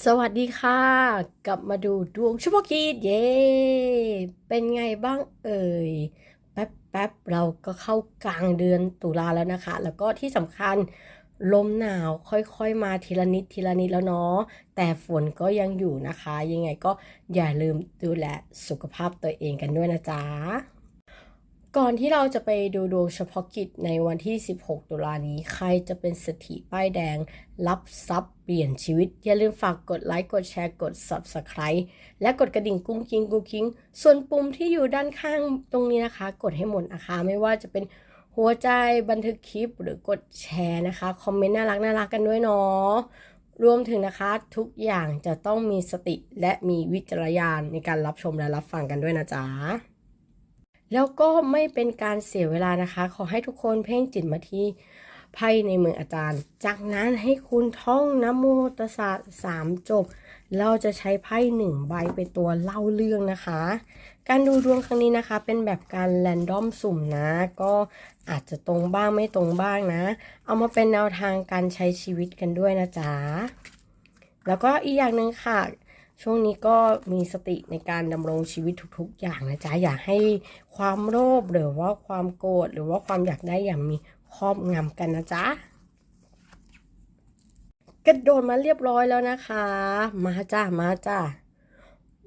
สวัสดีค่ะ กลับมาดูดวงเฉพาะกิจเย้เป็นไงบ้างเอ่ย แป๊บแป๊บเราก็เข้ากลางเดือนตุลาแล้วนะคะ แล้วก็ที่สำคัญลมหนาวค่อยๆ มาทีละนิดทีละนิดแล้วเนาะแต่ฝนก็ยังอยู่นะคะ ยังไงก็อย่าลืมดูแลสุขภาพตัวเองกันด้วยนะจ๊ะ ก่อนที่เราจะไปดูดวงเฉพาะกิจในวันที่ 16 ตุลานี้ ใครจะเป็นเศรษฐีป้ายแดง รับทรัพย์เปลี่ยนชีวิต อย่าลืมฝากกดไลค์ กดแชร์ กด Subscribe และกดกระดิ่งกุ้งกิ้งกุ้งกิ้ง ส่วนปุ่มที่อยู่ด้านข้างตรงนี้นะคะ กดให้หมดนะคะ ไม่ว่าจะเป็นหัวใจบันทึกคลิปหรือกดแชร์นะคะ คอมเมนต์น่ารักน่ารักกันด้วยเนาะรวมถึงนะคะทุกอย่างจะต้องมีสติและมีวิจารณญาณในการรับชมและรับฟังกันด้วยนะจ๊ะ แล้วก็ไม่เป็นการเสียเวลานะคะ ขอให้ทุกคนเพ่งจิตมาที่ไพ่ในมืออาจารย์ จากนั้นให้คุณท่องนโมตัสสะสามจบ เราจะใช้ไพ่หนึ่งใบเป็นตัวเล่าเรื่องนะคะ การดูดวงครั้งนี้นะคะ เป็นแบบการแรนดอมสุ่มนะ ก็อาจจะตรงบ้างไม่ตรงบ้างนะ เอามาเป็นแนวทางการใช้ชีวิตกันด้วยนะจ๊ะแล้วก็อีกอย่างหนึ่งค่ะ ช่วงนี้ก็มีสติในการดำรงชีวิตทุกๆ อย่างนะจ๊ะ อย่าให้ความโลภหรือว่าความโกรธหรือว่าความอยากได้อย่างมีครอบงำกันนะจ๊ะกระโดดมาเรียบร้อยแล้วนะคะ มาจ้ามาจ้า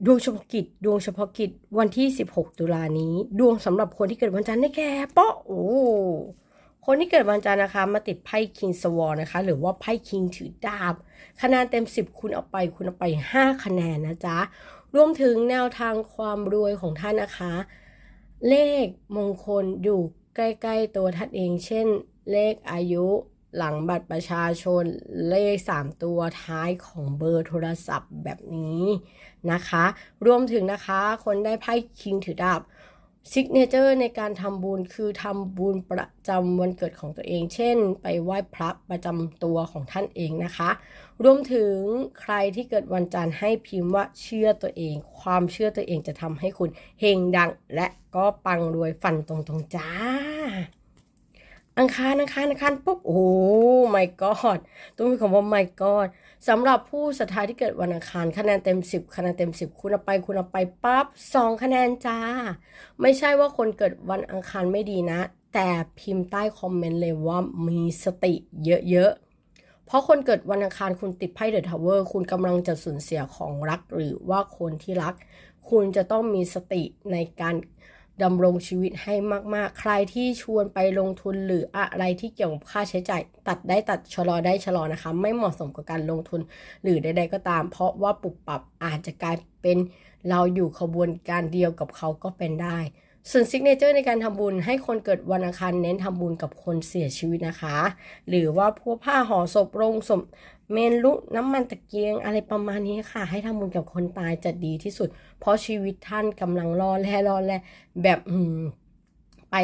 ดวงเฉพาะกิจ ดวงเฉพาะกิจวันที่ 16 ตุลานี้ ดวงสำหรับคนที่เกิดวันจันทร์ได้แก่เปาะโอ้ คนที่เกิดวันจันทร์นะคะ มาติดไพ่คิงสวอนะคะ หรือว่าไพ่คิงถือดาบ คะแนนเต็ม 10 คุณเอาไป คุณเอาไป 5 คะแนนนะจ๊ะ รวมถึงแนวทางความรวยของท่านนะคะ เลขมงคลอยู่ใกล้ๆตัวท่านเอง เช่น เลขอายุหลังบัตรประชาชนเลข 3 ตัวท้ายของเบอร์โทรศัพท์แบบนี้นะคะ รวมถึงนะคะ คนได้ไพ่คิงถือดาบ ซิกเนเจอร์ในการทำบุญคือทำบุญประจำวันเกิดของตัวเอง เช่น ไปไหว้พระประจำตัวของท่านเองนะคะ รวมถึงใครที่เกิดวันจันทร์ให้พิมพ์ว่าเชื่อตัวเอง ความเชื่อตัวเองจะทำให้คุณเฮงดัง และก็ปังรวยฟันตรงๆจ้า อังคารอังคารอังคารปุ๊บโอ้ my god ต้องมีคำว่า my god สำหรับผู้ศรัทธาที่เกิดวันอังคารคะแนนเต็ม 10คะแนนเต็ม 10 คุณเอาไปคุณเอาไปปั๊บ2คะแนนจ้า ไม่ใช่ว่าคนเกิดวันอังคารไม่ดีนะ แต่พิมพ์ใต้คอมเมนต์เลยว่ามีสติเยอะๆ เพราะคนเกิดวันอังคารคุณติดไพ่เดอะทาวเวอร์คุณกำลังจะสูญเสียของรักหรือว่าคนที่รัก คุณจะต้องมีสติในการ ดำรงชีวิตให้มากๆ ใครที่ชวนไปลงทุนหรืออะไรที่เกี่ยวกับค่าใช้จ่าย ตัดได้ตัดชะลอได้ชะลอนะคะ ไม่เหมาะสมกับการลงทุน หรือใดๆก็ตาม เพราะว่าปรับปรับอาจจะกลายเป็นเราอยู่ขบวนการเดียวกับเขาก็เป็นได้ ส่วนซิกเนเจอร์ในการทำบุญให้คนเกิดวันอังคารเน้นทำบุญกับคนเสียชีวิตนะคะ หรือว่าพวกผ้าห่อศพโรงศพเมนลุน้ำมันตะเกียงอะไรประมาณนี้ค่ะ ให้ทำบุญกับคนตายจะดีที่สุด เพราะชีวิตท่านกำลังรอแล่รอแล่แบบอืมไป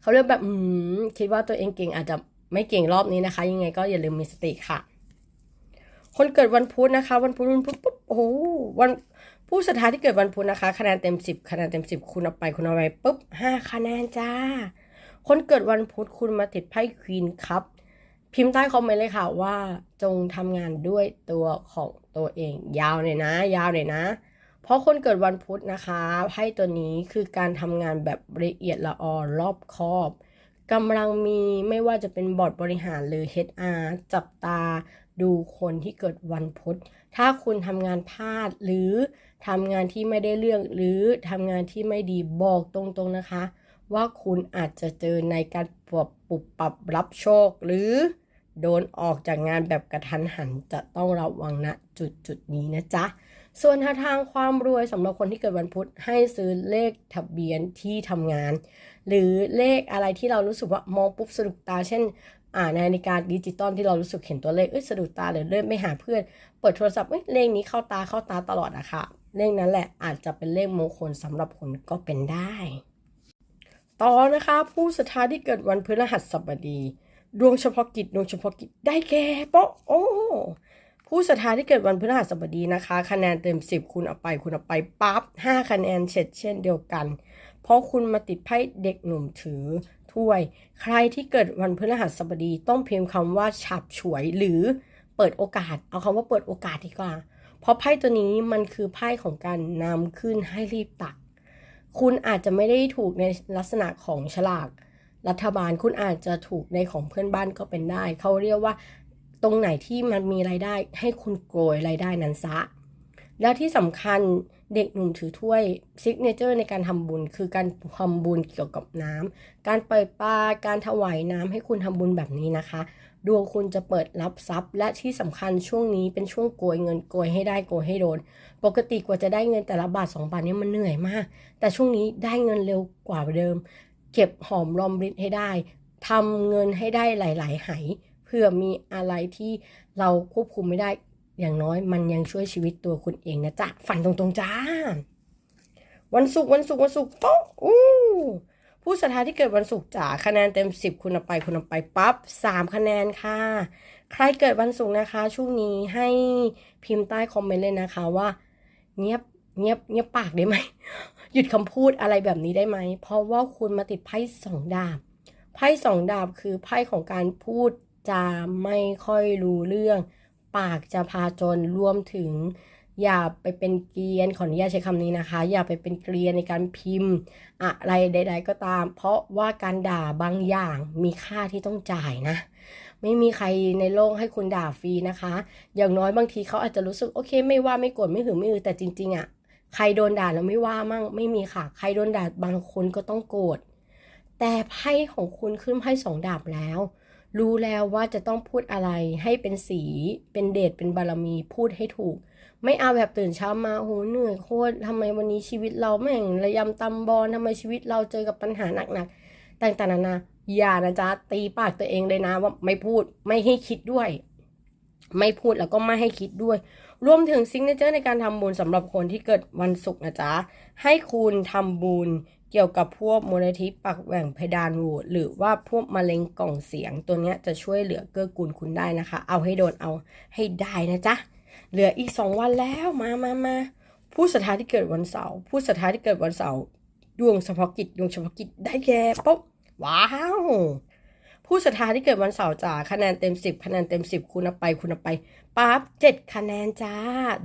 เขาเรียกแบบอืมคิดว่าตัวเองเก่งอาจจะไม่เก่งรอบนี้นะคะ ยังไงก็อย่าลืมมีสติค่ะ คนเกิดวันพุธนะคะ วันพุธวันพุธปุ๊บโอ้โหวัน ผู้ศรัทธาที่เกิดวันพุธนะคะ คะแนนเต็มสิบคะแนนเต็มสิบคุณเอาไปคุณเอาไปปุ๊บห้าคะแนนจ้า คนเกิดวันพุธคุณมาติดไพ่ควีนครับ พิมพ์ใต้คอมเมนต์เลยค่ะว่าจงทำงานด้วยตัวของตัวเอง ยาวเลยนะ ยาวเลยนะ เพราะคนเกิดวันพุธนะคะไพ่ตัวนี้คือการทำงานแบบละเอียดละออรอบคอบ กำลังมีไม่ว่าจะเป็นบอร์ดบริหารหรือ HR จับตาดูคนที่เกิดวันพุธ ถ้าคุณทำงานพลาดหรือทำงานที่ไม่ได้เรื่องหรือทำงานที่ไม่ดีบอกตรงๆนะคะ ว่าคุณอาจจะเจอในการปรับปรับปรับรับโชค หรือโดนออกจากงานแบบกระทันหันจะต้องระวังณจุดจุดนี้นะจ๊ะ ส่วนหาทางความรวยสำหรับคนที่เกิดวันพุธให้ซื้อเลขทะเบียนที่ทำงาน หรือเลขอะไรที่เรารู้สึกว่ามองปุ๊บสะดุดตา เช่น อ่าในนาฬิกาดิจิตอลที่เรารู้สึกเห็นตัวเลขเอ้ยสะดุดตาหรือเลื่อนไม่หาเพื่อน เปิดโทรศัพท์เอ้ยเลขนี้เข้าตาเข้าตาตลอดอะค่ะเลขนั้นแหละอาจจะเป็นเลขมงคลสำหรับคุณก็เป็นได้ ต่อนะคะ ผู้ศรัทธาที่เกิดวันพฤหัสบดี ดวงเฉพาะกิจดวงเฉพาะกิจได้แก่โป๊ะโอ้ ผู้ศรัทธาที่เกิดวันพฤหัสบดีนะคะ คะแนนเต็ม 10 คุณเอาไป คุณเอาไปปั๊บ5คะแนนเฉดเช่นเดียวกัน เพราะคุณมาติดไพ่เด็กหนุ่มถือถ้วย ใครที่เกิดวันพฤหัสบดีต้องพิมพ์คำว่าฉับฉวยหรือเปิดโอกาส เอาคำว่าเปิดโอกาสดีกว่า เพราะไพ่ตัวนี้มันคือไพ่ของการนำขึ้นให้รีบตัก คุณอาจจะไม่ได้ถูกในลักษณะของฉลากรัฐบาลคุณอาจจะถูกในของเพื่อนบ้านก็เป็นได้ เขาเรียกว่า ตรงไหนที่มันมีรายได้ให้คุณโกยรายได้นั้นซะ แล้วที่สำคัญเด็กหนุ่มถือถ้วยซิกเนเจอร์ในการทำบุญ คือการทำบุญเกี่ยวกับน้ำการเปิดปลาการถวายน้ำให้คุณทำบุญแบบนี้นะคะ ดวงคุณจะเปิดรับทรัพย์ และที่สำคัญช่วงนี้เป็นช่วงโกยเงินโกยให้ได้โกยให้โดน ปกติกว่าจะได้เงินแต่ละบาทสองบาทนี่มันเหนื่อยมาก แต่ช่วงนี้ได้เงินเร็วกว่าเดิม เก็บหอมรอมริบให้ได้ทำเงินให้ได้หลาย ๆ ไห เพื่อมีอะไรที่เราควบคุมไม่ได้ อย่างน้อยมันยังช่วยชีวิตตัวคุณเองนะจ๊ะ ฝันตรงๆจ้า วันศุกร์วันศุกร์วันศุกร์ป๊ะอู้ผู้ศรัทธาที่เกิดวันศุกร์จ๋าคะแนนเต็มสิบคุณเอาไปคุณเอาไปปั๊บสามคะแนนค่ะ ใครเกิดวันศุกร์นะคะ ช่วงนี้ให้พิมพ์ใต้คอมเมนต์เลยนะคะว่า เงียบเงียบเงียบปากได้ไหม หยุดคำพูดอะไรแบบนี้ได้ไหม เพราะว่าคุณมาติดไพ่สองดาบไพ่สองดาบคือไพ่ของการพูด จาไม่ค่อยรู้เรื่อง ปากจะพาจนรวมถึง อย่าไปเป็นเกรียนขออนุญาตใช้คำนี้นะคะ อย่าไปเป็นเกรียนในการพิมพ์ อะไรใด ๆ ก็ตาม เพราะว่าการด่าบางอย่างมีค่าที่ต้องจ่ายนะไม่มีใครในโลกให้คุณด่าฟรีนะคะ อย่างน้อยบางทีเขาอาจจะรู้สึกโอเค ไม่ว่าไม่โกรธไม่หึงไม่อือแต่จริงๆอะ่ะใครโดนด่าแล้วไม่ว่ามั่งไม่มีค่ะ ใครโดนด่าบางคนก็ต้องโกรธแต่ไพ่ของคุณขึ้นไพ่สองดาบแล้ว รู้แล้วว่าจะต้องพูดอะไรให้เป็นสีเป็นเดชเป็นบารมีพูดให้ถูก ไม่เอาแบบตื่นเช้ามาโหเหนื่อยโคตรทำไมวันนี้ชีวิตเราแม่งระยำตำบอลทำไมชีวิตเราเจอกับปัญหาหนักๆต่างๆนานาอย่านะจ๊ะตีปากตัวเองเลยนะว่าไม่พูดไม่ให้คิดด้วย ไม่พูดแล้วก็ไม่ให้คิดด้วย รวมถึงซิงเกิลเจอร์ในการทำบุญสำหรับคนที่เกิดวันศุกร์นะจ๊ะให้คุณทำบุญ เกี่ยวกับพวกมูลนิธิปักแหว่งเพดานโหวตหรือว่าพวกมะเร็งกล่องเสียงตัวเนี้ยจะช่วยเหลือเกื้อกูลคุณได้นะคะ เอาให้โดนเอาให้ได้นะจ๊ะ เหลืออีกสองวันแล้วมามามาผู้ศรัทธาที่เกิดวันเสาร์ผู้ศรัทธาที่เกิดวันเสาร์ดวงเฉพาะกิจดวงเฉพาะกิจได้แก่ปุ๊บว้าวผู้ศรัทธาที่เกิดวันเสาร์จ้าคะแนนเต็มสิบคะแนนเต็มสิบคุณเอาไปคุณเอาไปปั๊บเจ็ดคะแนนจ้า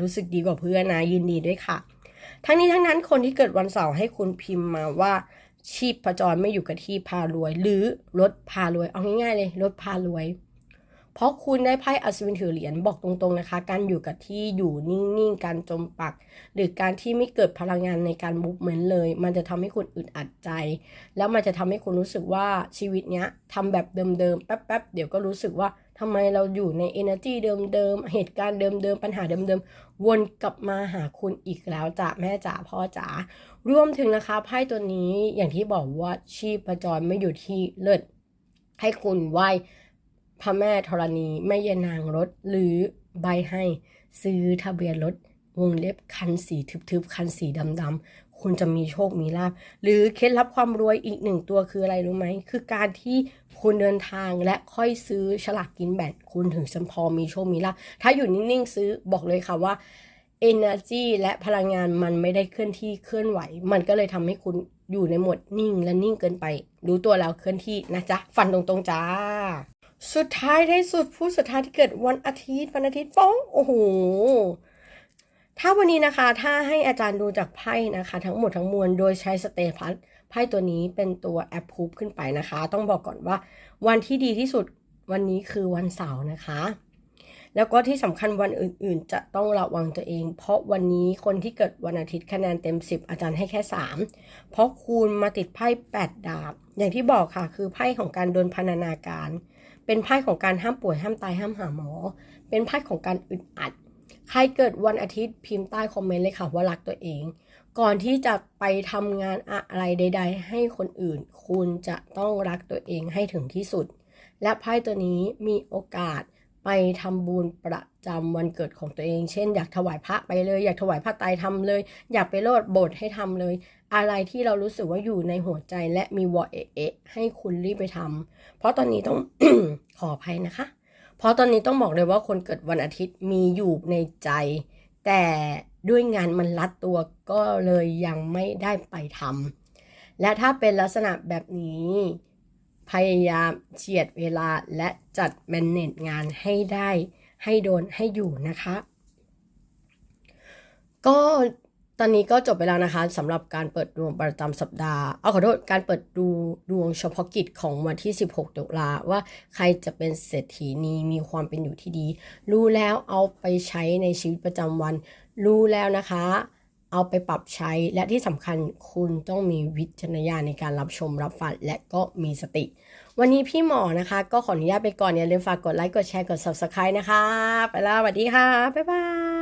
รู้สึกดีกว่าเพื่อนนะยินดีด้วยค่ะ ทั้งนี้ทั้งนั้นคนที่เกิดวันเสาร์ให้คุณพิมพ์มาว่าชีพประจรไม่อยู่กับที่พารวย หรือรถพารวยเอาง่ายๆเลยรถพารวย เพราะคุณได้ไพ่อัศวินถือเหรียญบอกตรงๆนะคะ การอยู่กับที่อยู่นิ่งๆ การจมปัก หรือการที่ไม่เกิดพลังงานในการมูฟเหมือนเลย มันจะทำให้คุณอึดอัดใจ แล้วมันจะทำให้คุณรู้สึกว่าชีวิตเนี้ยทำแบบเดิมๆ แป๊บๆ เดี๋ยวก็รู้สึกว่าทำไมเราอยู่ใน energy เดิมๆ เหตุการณ์เดิมๆ ปัญหาเดิมๆ วนกลับมาหาคุณอีกแล้วจ้ะแม่จ๋าพ่อจ๋ารวมถึงนะคะไพ่ตัวนี้อย่างที่บอกว่าชีพจรไม่อยู่ที่เลิศให้คุณไหว พระแม่ธรณีแม่ยานางรถ หรือใบให้ ซื้อทะเบียนรถวงเล็บคันสีทึบๆ คันสีดำๆคุณจะมีโชคมีลาภหรือเคล็ดลับความรวยอีกหนึ่งตัวคืออะไรรู้ไหม คือการที่คุณเดินทางและค่อยซื้อฉลากกินแบ่งคุณถึงจะพอมีโชคมีลาภถ้าอยู่นิ่งๆซื้อบอกเลยค่ะว่า energy และพลังงานมันไม่ได้เคลื่อนที่เคลื่อนไหว มันก็เลยทำให้คุณอยู่ในโหมดนิ่งและนิ่งเกินไป รู้ตัวแล้วเคลื่อนที่นะจ๊ะ ฟันตรงๆจ้า สุดท้ายได้สุดผู้สุดท้ายที่เกิดวันอาทิตย์วันอาทิตย์ป้องโอ้โหถ้าวันนี้นะคะ ถ้าให้อาจารย์ดูจากไพ่นะคะ ทั้งหมดทั้งมวลโดยใช้สเตพัสไพ่ตัวนี้เป็นตัวแอปพูฟขึ้นไปนะคะ ต้องบอกก่อนว่า วันที่ดีที่สุดวันนี้คือวันเสาร์นะคะ แล้วก็ที่สำคัญวันอื่นๆ จะต้องระวังตัวเอง เพราะวันนี้คนที่เกิดวันอาทิตย์คะแนนเต็ม 10 อาจารย์ให้แค่ 3 เพราะคูณมาติดไพ่8ดาบ อย่างที่บอกค่ะ คือไพ่ของการโดนพนธนาการ เป็นไพ่ของการห้ามป่วยห้ามตายห้ามหาหมอ เป็นไพ่ของการอึดอัด ใครเกิดวันอาทิตย์พิมพ์ใต้คอมเมนต์เลยค่ะว่ารักตัวเอง ก่อนที่จะไปทำงานอะไรใด ๆ ให้คนอื่น คุณจะต้องรักตัวเองให้ถึงที่สุด และไพ่ตัวนี้มีโอกาส ไปทำบุญประจำวันเกิดของตัวเอง เช่น อยากถวายพระไปเลย อยากถวายพระไตรทำเลย อยากไปโลดโบสถ์ให้ทำเลย อะไรที่เรารู้สึกว่าอยู่ในหัวใจและมีวอเอะเอะให้คุณรีบไปทำเพราะตอนนี้ต้องขออภัยนะคะ เพราะตอนนี้ต้องบอกเลยว่าคนเกิดวันอาทิตย์มีอยู่ในใจ แต่ด้วยงานมันรัดตัวก็เลยยังไม่ได้ไปทำและถ้าเป็นลักษณะแบบนี้ พยายามเฉียดเวลาและจัดแมนเนจงานให้ได้ให้โดนให้อยู่นะคะ ก็ตอนนี้ก็จบไปแล้วนะคะสำหรับการเปิดดวงประจำสัปดาห์เอาขอโทษการเปิดดูดวงเฉพาะกิจของวันที่ 16 ตุลาว่าใครจะเป็นเศรษฐีนีมีความเป็นอยู่ที่ดี รู้แล้วเอาไปใช้ในชีวิตประจำวัน รู้แล้วนะคะ เอาไปปรับใช้และที่สำคัญคุณต้องมีวิจารณญาณในการรับชมรับฟังและก็มีสติ วันนี้พี่หมอนะคะ ก็ขออนุญาตไปก่อนอย่าลืมฝากกดไลค์กดแชร์กด subscribe นะคะ ไปแล้วสวัสดีค่ะ บ๊ายบาย